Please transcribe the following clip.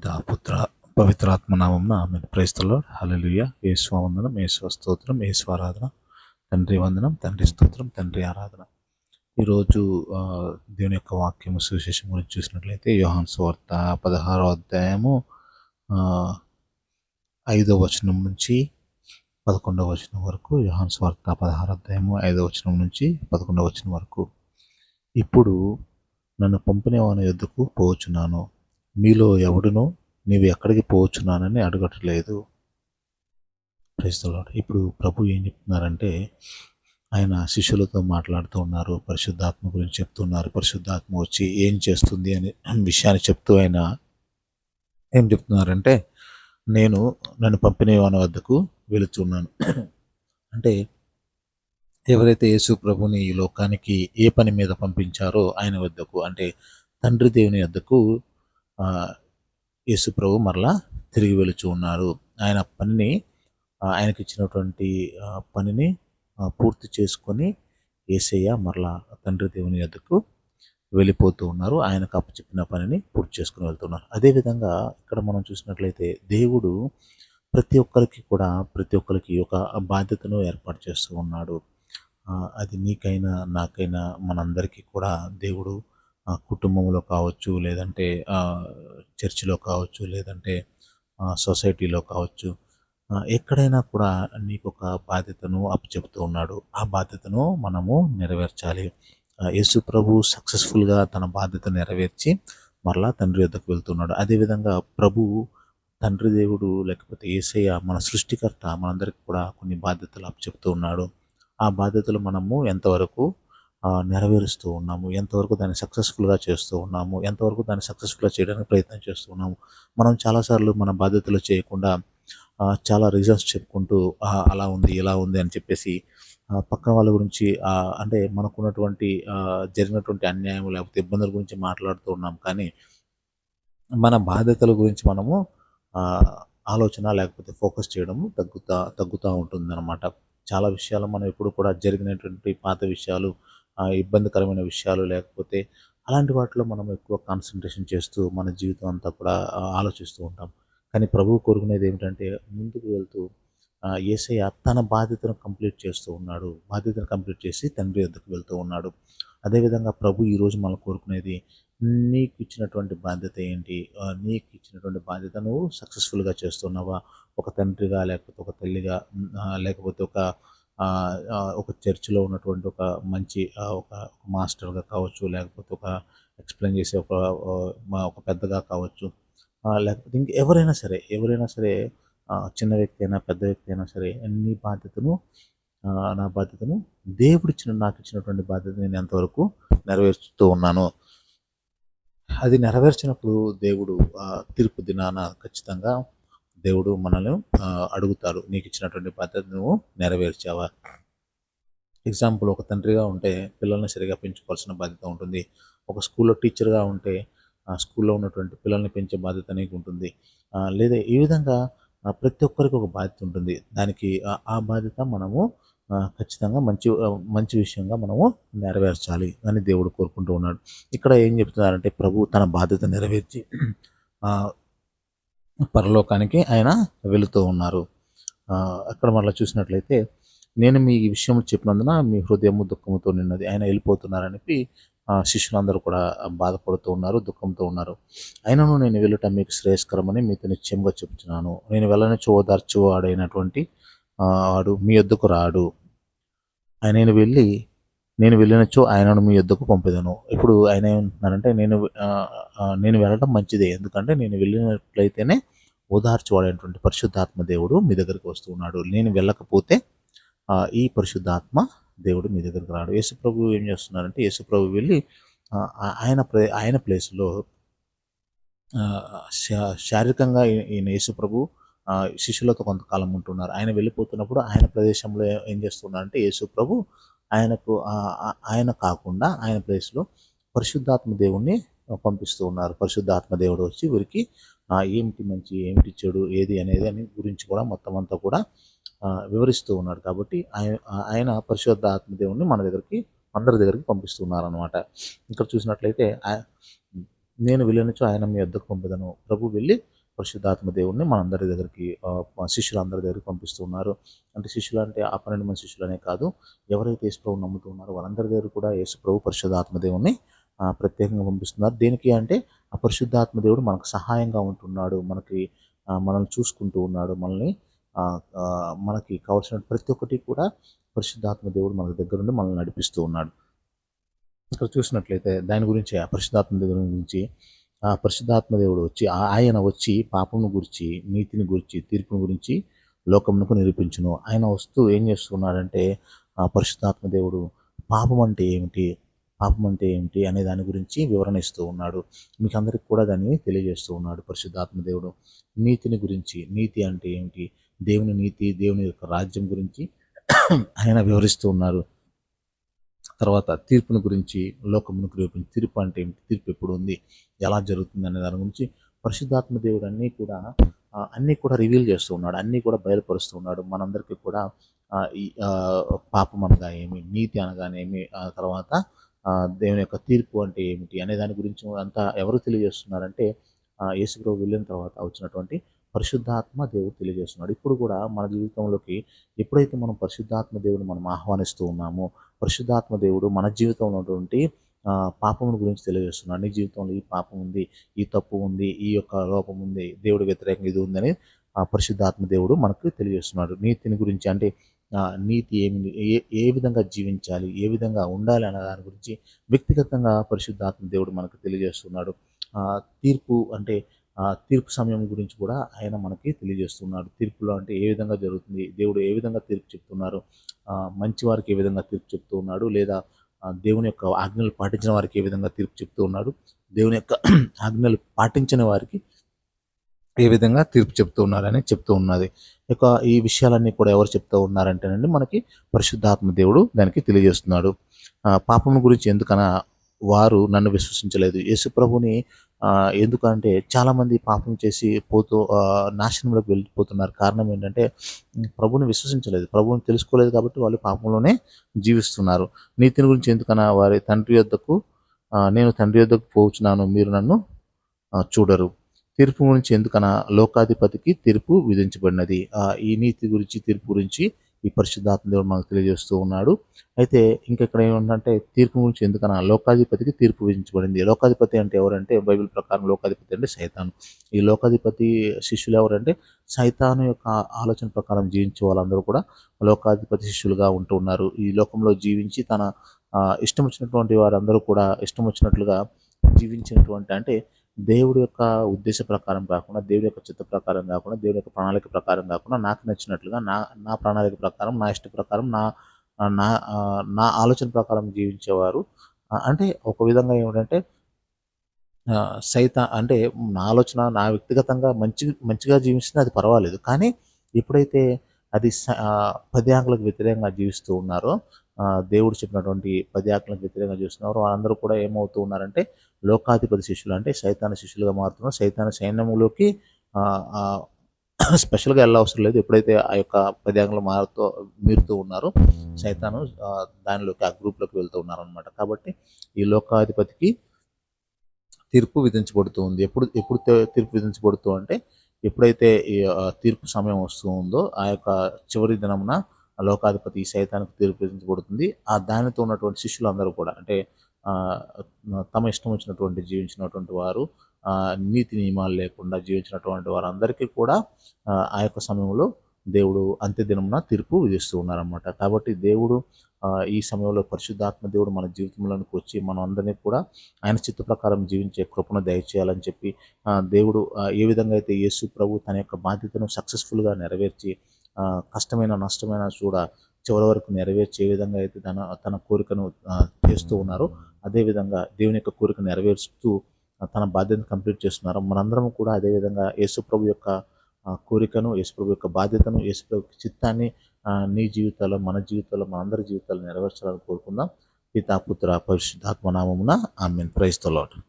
పిత పుత్ర పవిత్రాత్మ నామంన ఆమె ప్రైస్తలో హలలుయ యేసు వందనం యేసు స్తోత్రం యేసు ఆరాధన. తండ్రి వందనం తండ్రి స్తోత్రం తండ్రి ఆరాధన. ఈరోజు దేవుని యొక్క వాక్యము సువిశేషం గురించి చూసినట్లయితే యోహాన్ సువార్త పదహారో అధ్యాయము ఐదో వచనం నుంచి పదకొండవ వచనం వరకు యోహాన్ సువార్త పదహారో అధ్యాయము ఐదవ వచనం నుంచి పదకొండవ వచనం వరకు. ఇప్పుడు నన్ను పంపినవాని యొద్దకు పోవచ్చున్నాను మీలో ఎవడునో నీవు ఎక్కడికి పోవచ్చున్నానని అడగట్లేదు. క్రైస్తవులాడు ఇప్పుడు ప్రభు ఏం చెప్తున్నారంటే ఆయన శిష్యులతో మాట్లాడుతూ ఉన్నారు పరిశుద్ధాత్మ గురించి చెప్తున్నారు పరిశుద్ధాత్మ వచ్చి ఏం చేస్తుంది అనే విషయాన్ని చెప్తూ ఆయన ఏం చెప్తున్నారంటే నేను నన్ను పంపిన వాని వద్దకు వెళుతున్నాను. అంటే ఎవరైతే యేసు ప్రభుని ఈ లోకానికి ఏ పని మీద పంపించారో ఆయన వద్దకు అంటే తండ్రి దేవుని వద్దకు యేసు ప్రభు మరలా తిరిగి వెళుచు ఉన్నారు. ఆయన పనిని ఆయనకి ఇచ్చినటువంటి పనిని పూర్తి చేసుకొని ఏసయ్య మరలా తండ్రి దేవుని వద్దకు వెళ్ళిపోతూ ఉన్నారు. ఆయనకు అప్పచెప్పిన పనిని పూర్తి చేసుకుని వెళ్తున్నారు. అదేవిధంగా ఇక్కడ మనం చూసినట్లయితే దేవుడు ప్రతి ఒక్కరికి కూడా ప్రతి ఒక్కరికి ఒక బాధ్యతను ఏర్పాటు చేస్తూ ఉన్నాడు. అది నీకైనా నాకైనా మనందరికీ కూడా దేవుడు కుటుంబంలో కావచ్చు లేదంటే చర్చిలో కావచ్చు లేదంటే సొసైటీలో కావచ్చు ఎక్కడైనా కూడా నీకు ఒక బాధ్యతను అప్పచెప్తూ ఉన్నాడు. ఆ బాధ్యతను మనము నెరవేర్చాలి. యేసు ప్రభు సక్సెస్ఫుల్గా తన బాధ్యత నెరవేర్చి మరలా తండ్రి వద్దకు వెళ్తున్నాడు. అదేవిధంగా ప్రభు తండ్రి దేవుడు లేకపోతే ఏసయ్య మన సృష్టికర్త మనందరికి కూడా కొన్ని బాధ్యతలు అప్పచెప్తూ ఉన్నాడు. ఆ బాధ్యతలు మనము ఎంతవరకు నెరవేరుస్తూ ఉన్నాము. ఎంతవరకు దాన్ని సక్సెస్ఫుల్గా చేస్తూ ఉన్నాము? ఎంతవరకు దాన్ని సక్సెస్ఫుల్గా చేయడానికి ప్రయత్నం చేస్తూ ఉన్నాము? మనం చాలాసార్లు మన బాధ్యతలు చేయకుండా చాలా రీజన్స్ చెప్పుకుంటూ అలా ఉంది ఇలా ఉంది అని చెప్పేసి పక్కన వాళ్ళ గురించి అంటే మనకున్నటువంటి జరిగినటువంటి అన్యాయం లేకపోతే ఇబ్బందుల గురించి మాట్లాడుతూ ఉన్నాం. కానీ మన బాధ్యతల గురించి మనము ఆలోచన లేకపోతే ఫోకస్ చేయడము తగ్గుతా తగ్గుతూ ఉంటుందన్నమాట. చాలా విషయాలు మనం ఎప్పుడు కూడా జరిగినటువంటి పాత విషయాలు ఇబ్బందికరమైన విషయాలు లేకపోతే అలాంటి వాటిలో మనం ఎక్కువ కాన్సన్ట్రేషన్ చేస్తూ మన జీవితం అంతా కూడా ఆలోచిస్తూ ఉంటాం. కానీ ప్రభువు కోరుకునేది ఏమిటంటే ముందుకు వెళ్తూ ఏసయ్య తన బాధ్యతను కంప్లీట్ చేస్తూ ఉన్నాడు. బాధ్యతను కంప్లీట్ చేసి తండ్రి వద్దకు వెళ్తూ ఉన్నాడు. అదేవిధంగా ప్రభు ఈరోజు మనం కోరుకునేది నీకు ఇచ్చినటువంటి బాధ్యత ఏంటి? నీకు ఇచ్చినటువంటి బాధ్యత నువ్వు సక్సెస్ఫుల్గా చేస్తున్నావా? ఒక తండ్రిగా లేకపోతే ఒక తల్లిగా లేకపోతే ఒక ఒక చర్చిలో ఉన్నటువంటి ఒక మంచి ఒక మాస్టర్గా కావచ్చు లేకపోతే ఒక ఎక్స్ప్లెయిన్ చేసే ఒక మా- ఒక పెద్దగా కావచ్చు. లేకపోతే ఇంక ఎవరైనా సరే ఎవరైనా సరే చిన్న వ్యక్తి అయినా పెద్ద వ్యక్తి అయినా సరే అన్ని బాధ్యతను నా బాధ్యతను దేవుడు ఇచ్చిన నాకు ఇచ్చినటువంటి బాధ్యత నేను ఎంతవరకు నెరవేర్చుతూ ఉన్నాను అది నెరవేర్చినప్పుడు దేవుడు తీర్పు దినాన ఖచ్చితంగా దేవుడు మనల్ని అడుగుతారు అడుగుతాడు. నీకు ఇచ్చినటువంటి బాధ్యత నువ్వు నెరవేర్చావా? ఎగ్జాంపుల్ ఒక తండ్రిగా ఉంటే పిల్లల్ని సరిగా పెంచుకోవాల్సిన బాధ్యత ఉంటుంది. ఒక స్కూల్లో టీచర్గా ఉంటే ఆ స్కూల్లో ఉన్నటువంటి పిల్లల్ని పెంచే బాధ్యత నీకు ఉంటుంది. లేదా ఈ విధంగా ప్రతి ఒక్కరికి ఒక బాధ్యత ఉంటుంది. దానికి ఆ- బాధ్యత మనము ఖచ్చితంగా మంచి మంచి విషయంగా మనము నెరవేర్చాలి అని దేవుడు కోరుకుంటూ ఉన్నాడు. ఇక్కడ ఏం చెప్తున్నారంటే ప్రభు తన బాధ్యత నెరవేర్చి పరలోకానికి ఆయన వెళుతూ ఉన్నారు. అక్కడ మళ్ళీ చూసినట్లయితే నేను మీ ఈ విషయం చెప్పినందున మీ హృదయము దుఃఖముతో నిన్నది ఆయన వెళ్ళిపోతున్నారని శిష్యులందరూ కూడా బాధపడుతూ ఉన్నారు దుఃఖంతో ఉన్నారు. అయినను నేను వెళ్ళటం మీకు శ్రేయస్కరమని మీతో నిశ్చయంగా చెప్తున్నాను నేను వెళ్ళని చూదార్చువాడైనటువంటి ఆడైనటువంటి వాడు మీ యొద్దకు రాడు. ఆయన నేను వెళ్ళి నేను వెళ్ళినచో ఆయనను మీ యొద్దకు పంపేదను. ఇప్పుడు ఆయన ఏమంటున్నారంటే నేను నేను వెళ్ళడం మంచిదే. ఎందుకంటే నేను వెళ్ళినట్లయితేనే ఓదార్చువాడైనటువంటి పరిశుద్ధాత్మ దేవుడు మీ దగ్గరికి వస్తూ ఉన్నాడు. నేను వెళ్ళకపోతే ఈ పరిశుద్ధాత్మ దేవుడు మీ దగ్గరికి రాడు. యేసుప్రభు ఏం చేస్తున్నారంటే యేసుప్రభు వెళ్ళి ఆయన ప్రే ఆయన ప్లేస్లో శారీరకంగా ఈయన యేసుప్రభు శిష్యులతో కొంతకాలం ఉంటున్నారు. ఆయన వెళ్ళిపోతున్నప్పుడు ఆయన ప్రదేశంలో ఏం చేస్తున్నారంటే యేసుప్రభు ఆయనకు ఆయన కాకుండా ఆయన ప్లేస్లో పరిశుద్ధాత్మ దేవుణ్ణి పంపిస్తూ ఉన్నారు. పరిశుద్ధాత్మ దేవుడు వచ్చి వీరికి ఏమిటి మంచి ఏమిటి చెడు ఏది అనేది అని గురించి కూడా మొత్తం అంతా కూడా వివరిస్తూ ఉన్నాడు. కాబట్టి ఆయన ఆయన పరిశుద్ధ ఆత్మదేవుని మన దగ్గరికి అందరి దగ్గరికి పంపిస్తున్నారు అనమాట ఇక్కడ చూసినట్లయితే నేను వెళ్ళినచో ఆయన మీ వద్దకు పంపుదను. ప్రభు వెళ్ళి పరిశుద్ధాత్మదేవుని మనందరి దగ్గరికి శిష్యులందరి దగ్గరికి పంపిస్తున్నారు. అంటే శిష్యులు అంటే ఆ పన్నెండు మంది శిష్యులనే కాదు ఎవరైతే యేసు ప్రభు నమ్ముతూ వాళ్ళందరి దగ్గర కూడా యేసు ప్రభు పరిశుద్ధాత్మ ప్రత్యేకంగా పంపిస్తున్నారు. దేనికి అంటే ఆ పరిశుద్ధాత్మ దేవుడు మనకు సహాయంగా ఉంటున్నాడు మనకి మనల్ని చూసుకుంటూ ఉన్నాడు మనల్ని మనకి కావాల్సిన ప్రతి ఒక్కటి కూడా పరిశుద్ధాత్మ దేవుడు మన దగ్గర నుండి మనల్ని నడిపిస్తూ ఉన్నాడు. ఇక్కడ చూసినట్లయితే దాని గురించి ఆ పరిశుద్ధాత్మ దేవుడి గురించి ఆ పరిశుద్ధాత్మ దేవుడు వచ్చి ఆయన వచ్చి పాపమును గురించి నీతిని గురించి తీర్పును గురించి లోకమునకు నిరూపించును. ఆయన వస్తూ ఏం చేస్తున్నాడంటే ఆ పరిశుద్ధాత్మ దేవుడు పాపం అంటే ఏమిటి? పాపం అంటే ఏమిటి అనే దాని గురించి వివరణ ఇస్తూ ఉన్నాడు. మీకు అందరికి కూడా దాన్ని తెలియజేస్తూ ఉన్నాడు పరిశుద్ధాత్మ దేవుడు. నీతిని గురించి నీతి అంటే ఏమిటి? దేవుని నీతి దేవుని యొక్క రాజ్యం గురించి ఆయన వివరిస్తూ ఉన్నారు తర్వాత తీర్పుని గురించి లోకమును గురించి తీర్పు అంటే ఏమిటి? తీర్పు ఎప్పుడు ఉంది? ఎలా జరుగుతుంది అనే దాని గురించి పరిశుద్ధాత్మ దేవుడు అన్నీ కూడా అన్నీ కూడా రివీల్ చేస్తూ ఉన్నాడు. అన్నీ కూడా బయలుపరుస్తూ ఉన్నాడు. మనందరికీ కూడా పాపం అనగా ఏమి? నీతి అనగానేమి? తర్వాత దేవుని యొక్క తీర్పు అంటే ఏమిటి అనే దాని గురించి అంతా ఎవరు తెలియజేస్తున్నారంటే యేసుప్రభు వెళ్ళిన తర్వాత వచ్చినటువంటి పరిశుద్ధాత్మ దేవుడు తెలియజేస్తున్నాడు. ఇప్పుడు కూడా మన జీవితంలోకి ఎప్పుడైతే మనం పరిశుద్ధాత్మ దేవుడు మనం ఆహ్వానిస్తూ ఉన్నామో పరిశుద్ధాత్మ దేవుడు మన జీవితంలో ఉన్నటువంటి పాపముల గురించి తెలియజేస్తున్నాడు. నీ జీవితంలో ఈ పాపం ఉంది ఈ తప్పు ఉంది ఈ యొక్క లోపం ఉంది దేవుడు వ్యతిరేకంగా ఇది ఉందని పరిశుద్ధాత్మ దేవుడు మనకు తెలియజేస్తున్నాడు. నీతిని గురించి అంటే నీతి ఏమి ఏ ఏ విధంగా జీవించాలి ఏ విధంగా ఉండాలి అనే దాని గురించి వ్యక్తిగతంగా పరిశుద్ధాత్మ దేవుడు మనకు తెలియజేస్తున్నాడు. తీర్పు అంటే తీర్పు సమయం గురించి కూడా ఆయన మనకి తెలియజేస్తున్నాడు. తీర్పులో అంటే ఏ విధంగా జరుగుతుంది దేవుడు ఏ విధంగా తీర్పు చెప్తున్నారు మంచి వారికి ఏ విధంగా తీర్పు చెప్తూ ఉన్నాడు లేదా దేవుని యొక్క ఆజ్ఞలు పాటించిన వారికి ఏ విధంగా తీర్పు చెప్తూ ఉన్నాడు దేవుని యొక్క ఆజ్ఞలు పాటించిన వారికి ఏ విధంగా తీర్పు చెప్తూ ఉన్నారని చెప్తూ ఉన్నది. ఇక ఈ విషయాలన్నీ కూడా ఎవరు చెప్తూ ఉన్నారంటేనండి మనకి పరిశుద్ధాత్మ దేవుడు దానికి తెలియజేస్తున్నాడు. పాపం గురించి ఎందుకన్నా వారు నన్ను విశ్వసించలేదు? యేసుప్రభుని ఎందుకంటే చాలామంది పాపం చేసి పోతూ నాశనంలోకి వెళ్ళిపోతున్నారు. కారణం ఏంటంటే ప్రభుని విశ్వసించలేదు. ప్రభుని తెలుసుకోలేదు కాబట్టి వాళ్ళు పాపంలోనే జీవిస్తున్నారు. నీతిని గురించి ఎందుకన్నా వారి తండ్రి యొద్దకు నేను తండ్రి యొద్దకు పోచున్నాను మీరు నన్ను చూడరు. తీర్పు గురించి ఎందుకన లోకాధిపతికి తీర్పు విధించబడినది. ఈ నీతి గురించి తీర్పు గురించి ఈ పరిశుద్ధాత్మ దేవుడు మనకు తెలియజేస్తూ ఉన్నాడు. అయితే ఇంకా ఇక్కడ ఏమంటే తీర్పు గురించి ఎందుకన లోకాధిపతికి తీర్పు విధించబడింది? లోకాధిపతి అంటే ఎవరంటే బైబిల్ ప్రకారం లోకాధిపతి అంటే సైతాను. ఈ లోకాధిపతి శిష్యులు ఎవరంటే సైతాను యొక్క ఆలోచన ప్రకారం జీవించే వాళ్ళందరూ కూడా లోకాధిపతి శిష్యులుగా ఉంటూ ఉన్నారు. ఈ లోకంలో జీవించి తన ఇష్టం వచ్చినటువంటి వారందరూ కూడా ఇష్టం వచ్చినట్లుగా జీవించినటువంటి అంటే దేవుడి యొక్క ఉద్దేశ ప్రకారం కాకుండా దేవుడి యొక్క చిత్త ప్రకారం కాకుండా దేవుడి యొక్క ప్రణాళిక ప్రకారం కాకుండా నాకు నచ్చినట్లుగా నా నా ప్రణాళిక ప్రకారం నా ఇష్ట ప్రకారం నా నా నా ఆలోచన ప్రకారం జీవించేవారు. అంటే ఒక విధంగా ఏమిటంటే సైత అంటే నా ఆలోచన నా వ్యక్తిగతంగా మంచి మంచిగా జీవిస్తే అది పర్వాలేదు. కానీ ఎప్పుడైతే అది పది ఆంకులకు వ్యతిరేకంగా జీవిస్తూ ఉన్నారో దేవుడు చెప్పినటువంటి పది వ్యతిరేకంగా చూస్తున్నారు. వాళ్ళందరూ కూడా ఏమవుతూ ఉన్నారంటే లోకాధిపతి శిష్యులు అంటే సైతాన శిష్యులుగా మారుతున్నారు. సైతాన సైన్యములోకి స్పెషల్గా వెళ్ళవసరం లేదు. ఎప్పుడైతే ఆ యొక్క పద్యాంగులు మారుతూ మీరుతూ ఉన్నారో సైతాను దానిలోకి ఆ గ్రూప్లోకి వెళ్తూ ఉన్నారు అనమాట కాబట్టి ఈ లోకాధిపతికి తీర్పు విధించబడుతుంది ఎప్పుడు ఎప్పుడు తీర్పు విధించబడుతూ అంటే ఎప్పుడైతే ఈ తీర్పు సమయం వస్తూ ఉందో ఆ యొక్క చివరి దినమున లోకాధిపతి సైతానికి తీర్పించబడుతుంది ఆ దానితో ఉన్నటువంటి శిష్యులందరూ కూడా అంటే తమ ఇష్టం వచ్చినటువంటి జీవించినటువంటి వారు నీతి నియమాలు లేకుండా జీవించినటువంటి వారందరికీ కూడా ఆ యొక్క సమయంలో దేవుడు అంత్యదినమున తీర్పు విధిస్తూ ఉన్నారన్నమాట. కాబట్టి దేవుడు ఈ సమయంలో పరిశుద్ధాత్మ దేవుడు మన జీవితంలోనికి వచ్చి మనం అందరినీ కూడా ఆయన చిత్త ప్రకారం జీవించే కృపను దయచేయాలని చెప్పి దేవుడు ఏ విధంగా అయితే యేసు ప్రభు తన యొక్క బాధ్యతను సక్సెస్ఫుల్గా నెరవేర్చి కష్టమైన నష్టమైన కూడా చివరి వరకు నెరవేర్చే విధంగా అయితే తన తన కోరికను చేస్తూ ఉన్నారు. అదేవిధంగా దేవుని యొక్క కోరిక నెరవేరుస్తూ తన బాధ్యతను కంప్లీట్ చేస్తున్నారు. మనందరం కూడా అదేవిధంగా యేసుప్రభు యొక్క కోరికను యేసుప్రభు యొక్క బాధ్యతను యేసుప్రభు చిత్తాన్ని నీ జీవితాల్లో మన జీవితాల్లో మనందరి జీవితాల్లో నెరవేర్చాలని కోరుకుందాం. పితాపుత్ర పరిశుద్ధాత్మ నామమున ఆమె ప్రైస్తలాడు